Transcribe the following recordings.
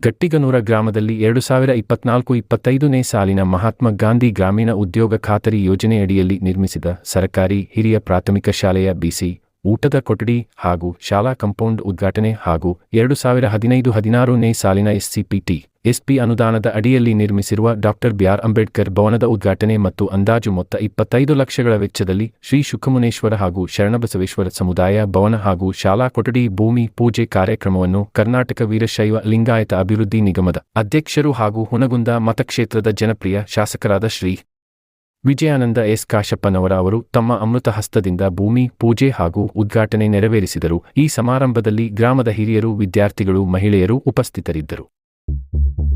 ಗಟ್ಟಿಗನೂರ ಗ್ರಾಮದಲ್ಲಿ ಎರಡು ಸಾವಿರ ಇಪ್ಪತ್ನಾಲ್ಕು ಇಪ್ಪತ್ತೈದನೇ ಸಾಲಿನ ಮಹಾತ್ಮ ಗಾಂಧಿ ಗ್ರಾಮೀಣ ಉದ್ಯೋಗ ಖಾತರಿ ಯೋಜನೆಯಡಿಯಲ್ಲಿ ನಿರ್ಮಿಸಿದ ಸರಕಾರಿ ಹಿರಿಯ ಪ್ರಾಥಮಿಕ ಶಾಲೆಯ ಬಿಸಿ, ಊಟದ ಕೊಠಡಿ ಹಾಗೂ ಶಾಲಾ ಕಾಂಪೌಂಡ್ ಉದ್ಘಾಟನೆ ಹಾಗೂ ಎರಡು ಸಾವಿರ ಹದಿನೈದು ಹದಿನಾರನೇ ಸಾಲಿನ ಎಸ್ಸಿಪಿಟಿ ಎಸ್ಪಿ ಅನುದಾನದ ಅಡಿಯಲ್ಲಿ ನಿರ್ಮಿಸಿರುವ ಡಾಕ್ಟರ್ ಬಿಆರ್ ಅಂಬೇಡ್ಕರ್ ಭವನದ ಉದ್ಘಾಟನೆ ಮತ್ತು ಅಂದಾಜು ಮೊತ್ತ ಇಪ್ಪತ್ತೈದು ಲಕ್ಷಗಳ ವೆಚ್ಚದಲ್ಲಿ ಶ್ರೀ ಶುಕಮುನೇಶ್ವರ ಹಾಗೂ ಶರಣಬಸವೇಶ್ವರ ಸಮುದಾಯ ಭವನ ಹಾಗೂ ಶಾಲಾ ಕೊಠಡಿ, ಭೂಮಿ ಪೂಜೆ ಕಾರ್ಯಕ್ರಮವನ್ನು ಕರ್ನಾಟಕ ವೀರಶೈವ ಲಿಂಗಾಯತ ಅಭಿವೃದ್ಧಿ ನಿಗಮದ ಅಧ್ಯಕ್ಷರು ಹಾಗೂ ಹುನಗುಂದ ಮತಕ್ಷೇತ್ರದ ಜನಪ್ರಿಯ ಶಾಸಕರಾದ ಶ್ರೀ ವಿಜಯಾನಂದ ಎಸ್. ಕಾಶಪ್ಪನವರ ಅವರು ತಮ್ಮ ಅಮೃತ ಹಸ್ತದಿಂದ ಭೂಮಿ ಪೂಜೆ ಹಾಗೂ ಉದ್ಘಾಟನೆ ನೆರವೇರಿಸಿದರು. ಈ ಸಮಾರಂಭದಲ್ಲಿ ಗ್ರಾಮದ ಹಿರಿಯರು, ವಿದ್ಯಾರ್ಥಿಗಳು, ಮಹಿಳೆಯರು ಉಪಸ್ಥಿತರಿದ್ದರು. Thank you.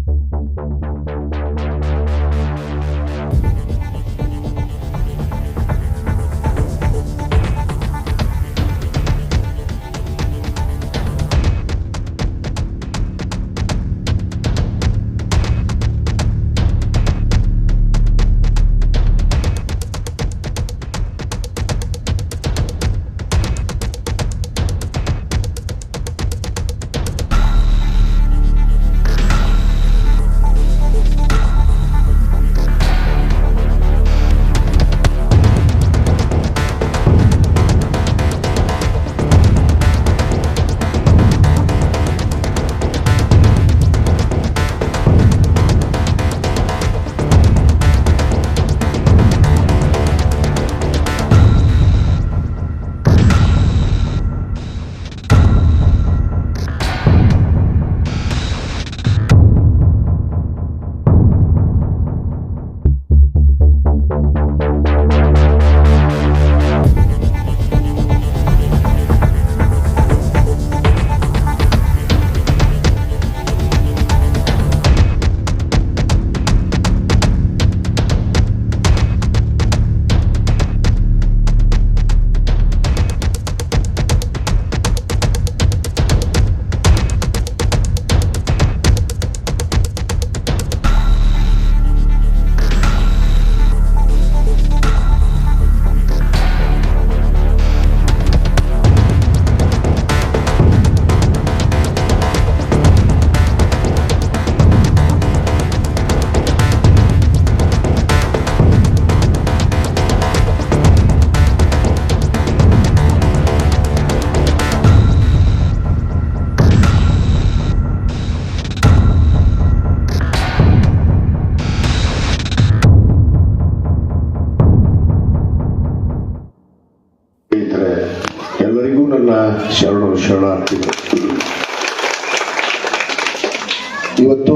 ಇವತ್ತು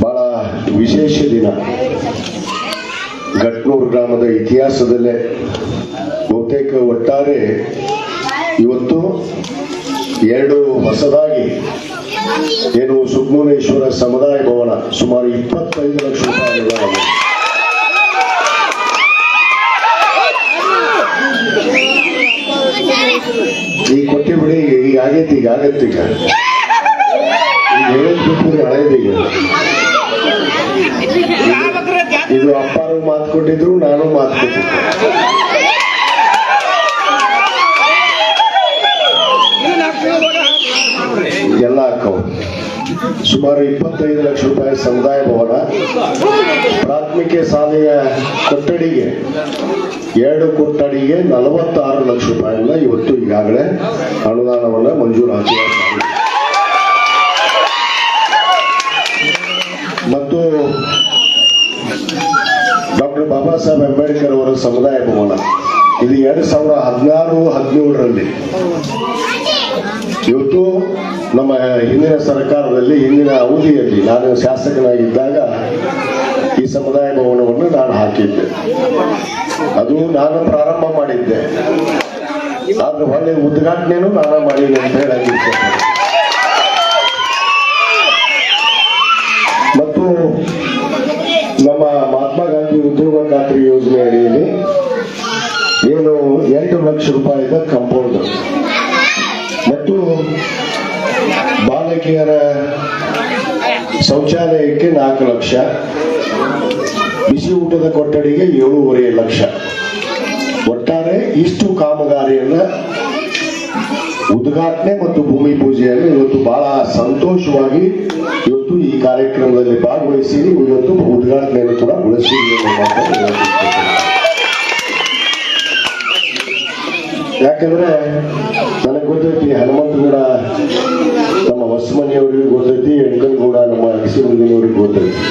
ಬಹಳ ವಿಶೇಷ ದಿನ ಘಟ್ನೂರು ಗ್ರಾಮದ ಇತಿಹಾಸದಲ್ಲೇ ಬಹುತೇಕ ಒಟ್ಟಾರೆ ಇವತ್ತು ಎರಡು ಹೊಸದಾಗಿ ಏನು ಸುಗ್ಮೇಶ್ವರ ಸಮುದಾಯ ಭವನ ಸುಮಾರು ಇಪ್ಪತ್ತೈದು ಲಕ್ಷ ರೂಪಾಯಿ. ಈಗ ಕೊಟ್ಟಿ ಬಿಡಿ ಈಗ ಆಗೈತಿ, ಈಗ ಆಗತ್ತೆ ಇದು ಅಪ್ಪಾರು ಮಾತು ಕೊಟ್ಟಿದ್ರು ನಾನು ಮಾತು ಕೊಟ್ಟಿದ್ದೆ ಎಲ್ಲ ಅಕ್ಕವು ಸುಮಾರು ಇಪ್ಪತ್ತೈದು ಲಕ್ಷ ರೂಪಾಯಿ ಸಮುದಾಯ ಭವನ. ಪ್ರಾಥಮಿಕ ಶಾಲೆಯ ಕೊಠಡಿಗೆ, ಎರಡು ಕೊಠಡಿಗೆ ನಲವತ್ತಾರು ಲಕ್ಷ ರೂಪಾಯಿನ ಇವತ್ತು ಈಗಾಗಲೇ ಅನುದಾನವನ್ನು ಮಂಜೂರು ಮತ್ತು ಡಾಕ್ಟರ್ ಬಾಬಾ ಸಾಹೇಬ್ ಅಂಬೇಡ್ಕರ್ ಅವರ ಸಮುದಾಯ ಭವನ ಇದು ಎರಡು ಸಾವಿರದ ಹದಿನಾರು, ಹದಿನೇಳರಲ್ಲಿ. ಇವತ್ತು ನಮ್ಮ ಹಿಂದಿನ ಸರ್ಕಾರದಲ್ಲಿ, ಹಿಂದಿನ ಅವಧಿಯಲ್ಲಿ ನಾನು ಶಾಸಕನಾಗಿದ್ದಾಗ ಈ ಸಮುದಾಯ ಭವನವನ್ನು ನಾನು ಹಾಕಿದ್ದೆ. ಅದು ನಾನು ಪ್ರಾರಂಭ ಮಾಡಿದ್ದೆ. ಆದ್ರೆ ಒಳ್ಳೆ ಉದ್ಘಾಟನೆ ನಾನು ಮಾಡಿದ್ದೆ ಅಂತ ಹೇಳಕ್ಕೆ ಲಕ್ಷ ರೂಪಾಯಿದ ಕಂಪೌಂಡ್ ಮತ್ತು ಬಾಲಕಿಯರ ಶೌಚಾಲಯಕ್ಕೆ ನಾಲ್ಕು ಲಕ್ಷ, ಬಿಸಿ ಊಟದ ಕೊಠಡಿಗೆ ಏಳೂವರೆ ಲಕ್ಷ. ಒಟ್ಟಾರೆ ಇಷ್ಟು ಕಾಮಗಾರಿಯನ್ನ ಉದ್ಘಾಟನೆ ಮತ್ತು ಭೂಮಿ ಪೂಜೆಯನ್ನು ಇವತ್ತು ಬಹಳ ಸಂತೋಷವಾಗಿ ಇವತ್ತು ಈ ಕಾರ್ಯಕ್ರಮದಲ್ಲಿ ಭಾಗವಹಿಸಿ ಇವತ್ತು ಉದ್ಘಾಟನೆಯನ್ನು ಕೂಡ ಗೊಳಿಸಿದ್ದೀರಿ ಅನ್ನೋ ಮಾತನ್ನು ಹೇಳ್ತಿದ್ದೇನೆ. ಯಾಕಂದ್ರೆ ನನಗೆ ಗೊತ್ತೈತಿ ಹನುಮಂತಗೌಡ ನಮ್ಮ ಹೊಸಮನಿಯವರಿಗೂ ಗೊತ್ತೈತಿ ಎಂಕನಗೌಡ ನಮ್ಮ ಅರಸಿಮಂದಿನವರಿಗೂ ಗೊತ್ತೈತಿ.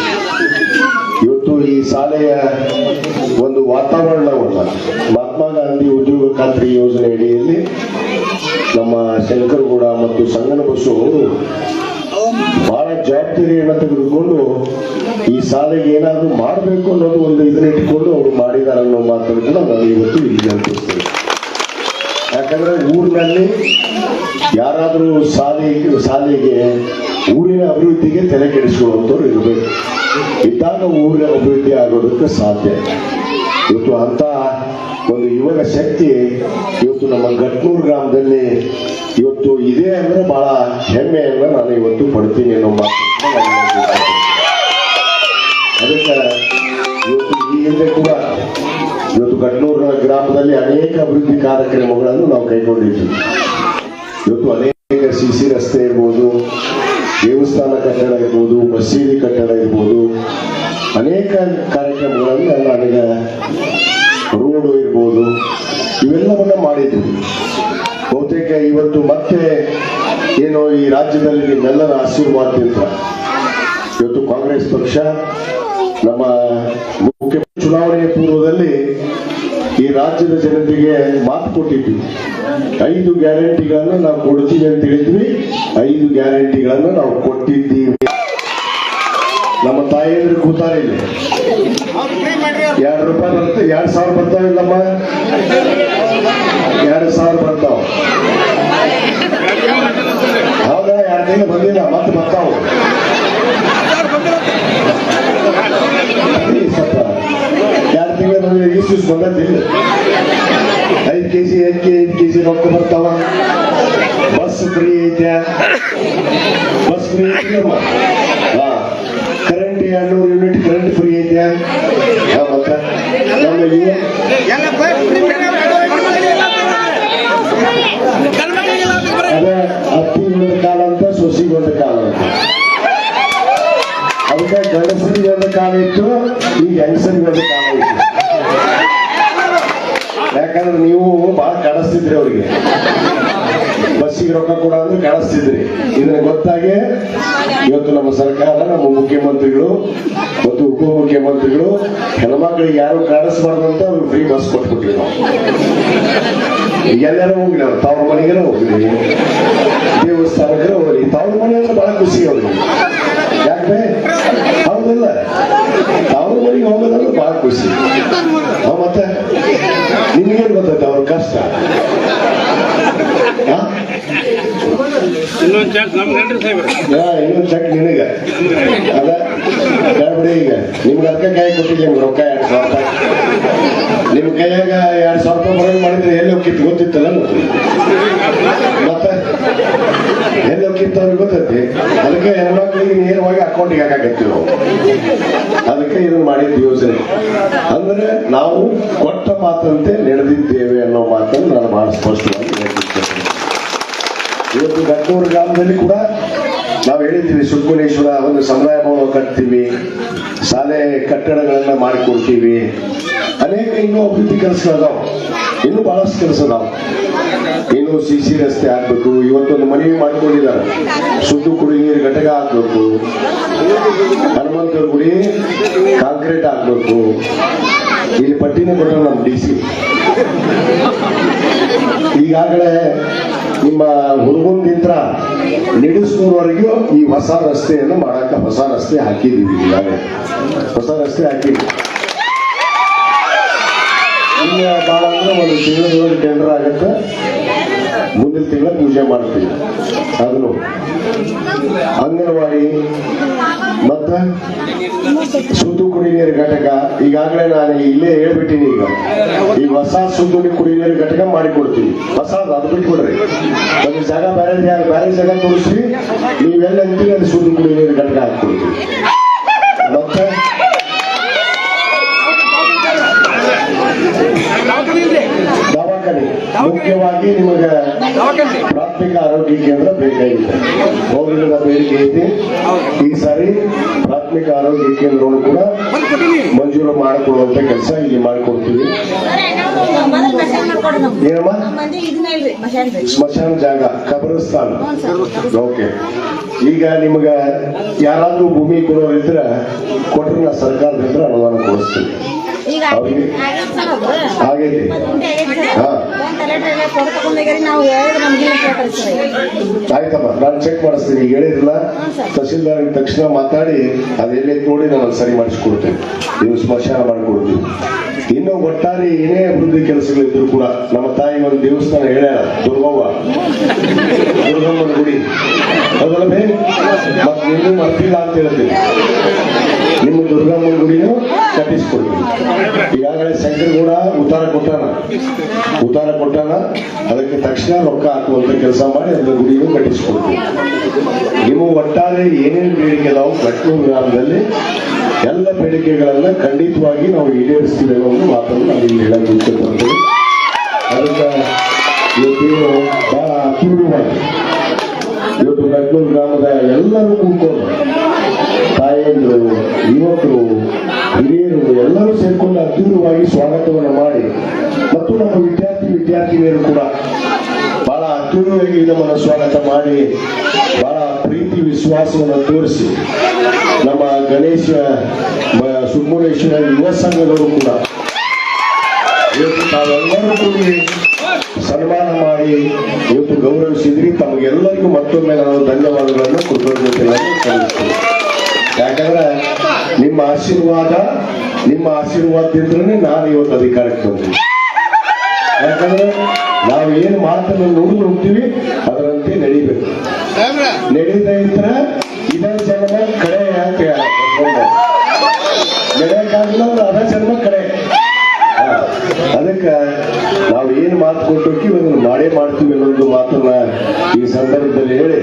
ಇವತ್ತು ಈ ಶಾಲೆಯ ಒಂದು ವಾತಾವರಣವನ್ನ ಮಹಾತ್ಮ ಗಾಂಧಿ ಉದ್ಯೋಗ ಖಾತ್ರಿ ಯೋಜನೆ ಅಡಿಯಲ್ಲಿ ನಮ್ಮ ಶಂಕರಗೌಡ ಮತ್ತು ಸಂಗನ ಬಸ್ಸು ಅವರು ಬಹಳ ಜವಾಬ್ದಾರಿಯನ್ನು ತೆಗೆದುಕೊಂಡು ಈ ಶಾಲೆಗೆ ಏನಾದರೂ ಮಾಡಬೇಕು ಅನ್ನೋದು ಒಂದು ಇದನ್ನ ಇಟ್ಕೊಂಡು ಅವರು ಮಾಡಿದ್ದಾರೆ ಅನ್ನೋ ಮಾತನ್ನು ಕೂಡ ನಾನು ಇವತ್ತು ಇಲ್ಲಿ ನೆನಪಿಸ್ತೇನೆ. ಯಾಕಂದ್ರೆ ಊರಿನಲ್ಲಿ ಯಾರಾದರೂ ಶಾಲೆ, ಶಾಲೆಗೆ ಊರಿನ ಅಭಿವೃದ್ಧಿಗೆ ತಲೆ ಕೆಡಿಸಿಕೊಳ್ಳುವಂಥವ್ರು ಇರಬೇಕು ಇದ್ದಾಗ ಊರಿನ ಅಭಿವೃದ್ಧಿ ಆಗೋದಕ್ಕೆ ಸಾಧ್ಯ ಇವತ್ತು ಅಂತ ಒಂದು ಯುವಕ ಶಕ್ತಿ ಇವತ್ತು ನಮ್ಮ ಗಟ್ನೂರು ಗ್ರಾಮದಲ್ಲಿ ಇವತ್ತು ಇದೆ ಅಂದ್ರೆ ಬಹಳ ಹೆಮ್ಮೆಯನ್ನು ನಾನು ಇವತ್ತು ಪಡ್ತೀನಿ ಅನ್ನೋ ಮಾತು. ಅದಕ್ಕೆ ಇವತ್ತು ಈ ಹಿಂದೆ ಕೂಡ ಇವತ್ತು ಗಟ್ನೂರು ಗ್ರಾಮದಲ್ಲಿ ಅನೇಕ ಅಭಿವೃದ್ಧಿ ಕಾರ್ಯಕ್ರಮಗಳನ್ನು ನಾವು ಕೈಗೊಂಡಿದ್ದೀವಿ. ಇವತ್ತು ಅನೇಕ ಸಿ ಸಿ ರಸ್ತೆ ಇರ್ಬೋದು, ದೇವಸ್ಥಾನ ಕಟ್ಟಡ ಇರ್ಬೋದು, ಮಸೀದಿ ಕಟ್ಟಡ ಇರ್ಬೋದು. ಅನೇಕ ಕಾರ್ಯಕ್ರಮಗಳನ್ನು ಅಲ್ಲಿನ ರೋಡ್ ಇರ್ಬೋದು, ಇವೆಲ್ಲವನ್ನ ಮಾಡಿದ್ವಿ ಬಹುತೇಕ ಇವತ್ತು ಮತ್ತೆ ಏನು ಈ ರಾಜ್ಯದಲ್ಲಿ ನಿಮ್ಮೆಲ್ಲರ ಆಶೀರ್ವಾದದಿಂದ ಇವತ್ತು ಕಾಂಗ್ರೆಸ್ ಪಕ್ಷ ನಮ್ಮ ಮುಖ್ಯ ಚುನಾವಣೆಯ ಪೂರ್ವದಲ್ಲಿ ಈ ರಾಜ್ಯದ ಜನತೆಗೆ ಮಾತು ಕೊಟ್ಟಿದ್ವಿ. ಐದು ಗ್ಯಾರಂಟಿಗಳನ್ನು ನಾವು ಕೊಡ್ತೀವಿ ಅಂತ ಹೇಳಿದ್ವಿ. ಐದು ಗ್ಯಾರಂಟಿಗಳನ್ನು ನಾವು ಕೊಟ್ಟಿದ್ದೀವಿ. ನಮ್ಮ ತಾಯಿಯಂದ್ರೆ ಕೂತಾರೆ ಇಲ್ಲಿ. ಎರಡು ರೂಪಾಯಿ ಬರುತ್ತೆ, ಎರಡು ಸಾವಿರ ಬರ್ತಾವಿಲ್ಲಮ್ಮ ಎರಡು ಸಾವಿರ ಬರ್ತಾವ. ಹೌದಾ? ಎರಡು ತಿಂಗಳು ಬಂದಿಲ್ಲ? ಮತ್ತೆ ಬರ್ತಾವ ಸ್ವಲ್ಪ ಎರಡು ತಿಂಗಳು ಬಂದೈತಿಲ್ಲ ಐದು ಕೆ ಜಿ ಐದು ಕೆ ಐದು ಕೆ ಜಿ ರೊಕ್ಕ ಬರ್ತಾವ? ಬಸ್ ಫ್ರೀ ಐತೆ. ಬಸ್ ಫ್ರೀ ಐತೆ ಕರೆಂಟ್ ಎರಡ್ನೂರು ಯೂನಿಟ್ ಕರೆಂಟ್ ಫ್ರೀ ಐತೆ. ಮತ್ತೆ? ಯುವ ಅದೇ ಕಾಲ ಅಂತ ಕಾಲ ಅಂತ. ಅದಕ್ಕೆ ಗಂಡಸರಿಗೆ ಒಂದು ಕಾಲ ಇತ್ತು, ಈಗ ಹೆಂಗಸರಿಗೆ ಒಂದು ಕಾಲ ಇತ್ತು ಯಾಕಂದ್ರೆ ನೀವು ಬಹಳ ಕಾಣಿಸ್ತಿದ್ರಿ ಅವ್ರಿಗೆ. ಬಸ್ಸಿಗೆ ರೊಕ್ಕ ಕೂಡ ಅಂದ್ರೆ ಕಳಿಸ್ತಿದ್ರಿ. ಇದನ್ನ ಗೊತ್ತಾಗೆ ಇವತ್ತು ನಮ್ಮ ಸರ್ಕಾರ, ನಮ್ಮ ಮುಖ್ಯಮಂತ್ರಿಗಳು ಮತ್ತು ಉಪಮುಖ್ಯಮಂತ್ರಿಗಳು ಹೆಣ್ಮಕ್ಳಿಗೆ ಯಾರು ಕಾಣಿಸ್ಬಾರ್ದು ಅಂತ ಅವ್ರಿಗೆ ಫ್ರೀ ಬಸ್ ಕೊಟ್ಬಿಟ್ರಿ ನಾವು. ಎಲ್ಲರೂ ಹೋಗಿ ನಾವು ಅವ್ರು, ತವ್ರ ಮನೆಗೆ ಹೋಗ್ಲಿ. ದೇವಸ್ಥಾನಕ್ಕೆ ಹೋಗ್ಲಿ. ತವ್ರ ಮನೆ ಅಂದ್ರೆ ಬಹಳ ಖುಷಿ ಅವ್ರಿಗೆ. ಯಾಕೆ? ಹೌದಲ್ಲ? ತವ್ರ ಮನೆಗೆ ಹೋಗೋದಂದ್ರೆ ಬಹಳ ಖುಷಿ. ಮತ್ತೆ? ನಿಮ್ಗೇನ್ ಗೊತ್ತೈತೆ ಅವ್ರ ಕಷ್ಟ? ಇನ್ನೊಂದು ಚೆಕ್ ನಿನಗ. ಅದ ಹೇಳ್ಬಿಡಿ ಈಗ. ನಿಮ್ಗೆ ಅದಕ್ಕೆ ಕೈ ಕೊಟ್ಟಿದ್ದೆ ನಿಮ್ಗೆ ರೊಕ್ಕ ಎರಡ್ ಸಾವಿರ ರೂಪಾಯಿ. ನಿಮ್ಮ ಕೈಯಾಗ ಎರಡ್ ಸಾವಿರ ರೂಪಾಯಿ ಬರೋಂಗ್ ಮಾಡಿದ್ರೆ ಎಲ್ಲಿ ಹೋಗಿತ್ತು ಗೊತ್ತಿತ್ತಲ್ಲ? ಮತ್ತೆ? ಎಲ್ಲಿ ಹೋಗಿತ್ತು ಅವ್ರಿಗೆ ಗೊತ್ತೈತಿ. ಅದಕ್ಕೆ ಹೆಣ್ಮಕ್ಳಿಗೆ ನೇರವಾಗಿ ಅಕೌಂಟಿಗೆ ಹಾಕಾಕತ್ತೀವಿ ನಾವು. ಅದಕ್ಕೆ ಇದನ್ನ ಮಾಡಿದ ಯೋಜನೆ. ಅಂದ್ರೆ ನಾವು ಕೊಟ್ಟ ಮಾತಂತೆ ನಡೆದಿದ್ದೇವೆ ಅನ್ನೋ ಮಾತನ್ನು ನಾನು ಬಹಳ ಸ್ಪಷ್ಟವಾಗಿ ಹೇಳ್ತಿದ್ದೇನೆ ಇವತ್ತು ಗಟ್ಟೂರು ಗ್ರಾಮದಲ್ಲಿ ಕೂಡ ನಾವು ಹೇಳಿದ್ದೀವಿ, ಸುಬ್ರಹ್ಮಣ್ಯೇಶ್ವರ ಒಂದು ಸಮುದಾಯ ಭವನ ಕಟ್ತೀವಿ, ಶಾಲೆ ಕಟ್ಟಡಗಳನ್ನ ಮಾಡಿಕೊಡ್ತೀವಿ. ಅನೇಕ ಇನ್ನೂ ಅಭಿವೃದ್ಧಿ ಕೆಲಸಗಳದಾವ ಇನ್ನೂ ಬಹಳಷ್ಟು ಕೆಲಸ ಅದಾವ. ಇನ್ನು ಸಿ ಸಿ ರಸ್ತೆ ಆಗ್ಬೇಕು, ಇವತ್ತೊಂದು ಮನವಿ ಮಾಡ್ಕೊಂಡಿದ್ದಾರೆ. ಶುದ್ಧ ಕುಡಿ ನೀರು ಘಟಕ ಹಾಕ್ಬೇಕು ಹನುಮಂತರ ಗುಡಿ ಕಾಂಕ್ರೀಟ್ ಹಾಕ್ಬೇಕು ಇಲ್ಲಿ ಪಟ್ಟಿನೇ ಕೊಟ್ಟರು ನಮ್ಮ ಡಿ ಸಿ ಈಗಾಗಲೇ ನಿಮ್ಮ ಹುಡುಗಂದಿಂತ್ರ ನಿಡಿಸ್ನೂರವರೆಗೂ ಈ ಹೊಸ ರಸ್ತೆಯನ್ನು ಮಾಡಕ್ಕೆ ಹೊಸ ರಸ್ತೆ ಹಾಕಿದ್ದೀವಿ ಹೊಸ ರಸ್ತೆ ಹಾಕಿದ್ವಿ ಇನ್ನು ಭಾಳ ಅಂದ್ರೆ ಒಂದು ತಿಂಗಳೊಳಗೆ ಟೆಂಡರ್ ಆಗುತ್ತೆ. ಮುಂದಿನ ತಿಂಗಳ ಪೂಜೆ ಮಾಡ್ತೀವಿ. ಅದನ್ನು ಅಂಗನವಾಡಿ ಮತ್ತೆ ಶುದ್ಧ ಕುಡಿ ನೀರು ಘಟಕ ಈಗಾಗಲೇ ನಾನು ಇಲ್ಲೇ ಹೇಳ್ಬಿಟ್ಟಿನಿ ಈಗ. ಈ ಹೊಸ ಶುದ್ಧ ಕುಡಿ ನೀರು ಘಟಕ ಮಾಡಿಕೊಡ್ತೀವಿ. ಹೊಸ ಅದು ಬಿಟ್ಕೊಡ್ರಿ ಒಂದು ಜಾಗ ಬೇರೆ ಬೇರೆ ಜಾಗ ತೋರಿಸ್ರಿ ನೀವೆಲ್ಲ ಅಂತೀವಿ ಅದು ಶುದ್ಧ ಕುಡಿ ನೀರು ಘಟಕ ಹಾಕ್ಕೊಡ್ತೀವಿ. ಮತ್ತೆ ದವಾಖಾನೆ ಮುಖ್ಯವಾಗಿ ನಿಮಗೆ ಕೇಂದ್ರ ಬೇಕಾಗಿದೆ ರೋಗಿಗಳ ಬೇಡಿಕೆ ಐತಿ. ಈ ಸಾರಿ ಪ್ರಾಥಮಿಕ ಆರೋಗ್ಯ ಕೇಂದ್ರವನ್ನು ಕೂಡ ಮಂಜೂರು ಮಾಡಿಕೊಡುವಂತ ಕೆಲಸ ಇಲ್ಲಿ ಮಾಡಿಕೊಡ್ತೀವಿ. ಸ್ಮಶಾನ ಜಾಗ ಕಬರಸ್ತಾನ. ಓಕೆ. ಈಗ ನಿಮ್ಗ ಯಾರಾದ್ರೂ ಭೂಮಿ ಕೊಡೋರು ಇದ್ರ ಕೊಟ್ರೆ ನಾ ಸರ್ಕಾರದಿಂದ ಅನುದಾನ ಕೊಡಿಸ್ತೀವಿ ಈಗ ಅವ್ರಿಗೆ ಆಗೈತೆ ಆಯ್ತಮ್ಮ ನಾನು ಚೆಕ್ ಮಾಡಿಸ್ತೀನಿ. ಈಗ ಹೇಳಿರಲ್ಲ ತಹಸೀಲ್ದಾರ್ ತಕ್ಷಣ ಮಾತಾಡಿ ಅದೆಲ್ಲೇ ನೋಡಿ ನಾನು ಸರಿ ಮಾಡಿಸ್ಕೊಡ್ತೀನಿ. ನೀವು ಸ್ಮಶಾನ ಮಾಡಿಕೊಡ್ತೀವಿ. ಇನ್ನು ಒಟ್ಟಾರೆ ಏನೇ ಅಭಿವೃದ್ಧಿ ಕೆಲಸಗಳಿದ್ರು ಕೂಡ ನಮ್ಮ ತಾಯಿ ಒಂದು ದೇವಸ್ಥಾನ ಹೇಳ್ಯಾರ, ದುರ್ಗವ್ವ ದುರ್ಗಮ್ಮನ ಗುಡಿ. ಹೌದಲ್ಲ ಬೇ ಮರ್ತಿಲ್ಲ ಅಂತ ಹೇಳ್ತೀನಿ. ನಿಮ್ಮ ದುರ್ಗಮ್ಮನ ಗುಡಿನೂ ಕಟ್ಟಿಸ್ಕೊಡ್ತೀನಿ ಈಗಾಗಲೇ ಕೂಡ ಉತ್ತಾರ ಕೊಟ್ಟಾನ. ಉತ್ತಾರ ಕೊಟ್ಟಾನ, ಅದಕ್ಕೆ ತಕ್ಷಣ ರೊಕ್ಕ ಹಾಕುವಂತ ಕೆಲಸ ಮಾಡಿ ಅದರ ಗುಡಿನೂ ಕಟ್ಟಿಸ್ಕೊಡ್ತೀವಿ ನಿಮ್ಮ ಒಟ್ಟಾರೆ ಏನೇನು ಬೇಡಿಕೆ ಅದಾವು ಕಟ್ಟು ಗ್ರಾಮದಲ್ಲಿ ಎಲ್ಲ ಬೇಡಿಕೆಗಳನ್ನ ಖಂಡಿತವಾಗಿ ನಾವು ಈಡೇರಿಸ್ತೀವಿ ಅನ್ನೋ ಮಾತನ್ನು ನಾನು ಇಲ್ಲಿ ಹೇಳಕ್ಕೆ ಇಷ್ಟಪಡ್ತೀನಿ ಅದಕ್ಕೆ ಇವತ್ತು ಬಹಳ ಅಪೂರ್ವವಾಗಿ ಇವತ್ತು ಕಟ್ನೂರು ಗ್ರಾಮದ ಎಲ್ಲರೂ ಕೂತ್ಕೊಂಡು ತಾಯಂದ್ರು ಯುವಕರು, ಹಿರಿಯರು ಎಲ್ಲರೂ ಸೇರಿಕೊಂಡು ಅತೀವ್ರವಾಗಿ ಸ್ವಾಗತವನ್ನು ಮಾಡಿ, ಮತ್ತು ನಮ್ಮ ವಿದ್ಯಾರ್ಥಿ ವಿದ್ಯಾರ್ಥಿನಿಯರು ಕೂಡ ಬಹಳ ಅತೀವ್ರವಾಗಿ ನಮ್ಮನ್ನು ಸ್ವಾಗತ ಮಾಡಿ, ಬಹಳ ಪ್ರೀತಿ, ವಿಶ್ವಾಸವನ್ನು ತೋರಿಸಿ ನಮ್ಮ ಗಣೇಶ ಸುಬ್ರಹ್ಮಣ್ಯೇಶ್ವರ ಯುವ ಸಂಘದವರು ಕೂಡ ಇವತ್ತು ತಾವೆಲ್ಲರೂ ಕೂಡಿ ಸನ್ಮಾನ ಮಾಡಿ ಇವತ್ತು ಗೌರವಿಸಿದ್ರಿ. ತಮಗೆಲ್ಲರಿಗೂ ಮತ್ತೊಮ್ಮೆ ನಾನು ಧನ್ಯವಾದಗಳನ್ನು ಕೃತಜ್ಞತೆಗಳನ್ನು ಸಲ್ಲಿಸ್ತೀನಿ. ಯಾಕಂದ್ರೆ ನಿಮ್ಮ ಆಶೀರ್ವಾದ ನಿಮ್ಮ ಆಶೀರ್ವಾದದಿಂದಲೇ ನಾನು ಇವತ್ತು ಅಧಿಕಾರಕ್ಕೆ ಬಂದಿದ್ದೀನಿ. ಯಾಕಂದ್ರೆ ನಾವು ಏನು ಮಾತನ್ನು ನುಡಿದು ಹೋಗ್ತೀವಿ ಅದರಂತೆ ನಡಿಬೇಕು. ನಡೀತಾ ಇದ್ರೆ ಸಂದರ್ಭದಲ್ಲಿ ಹೇಳಿ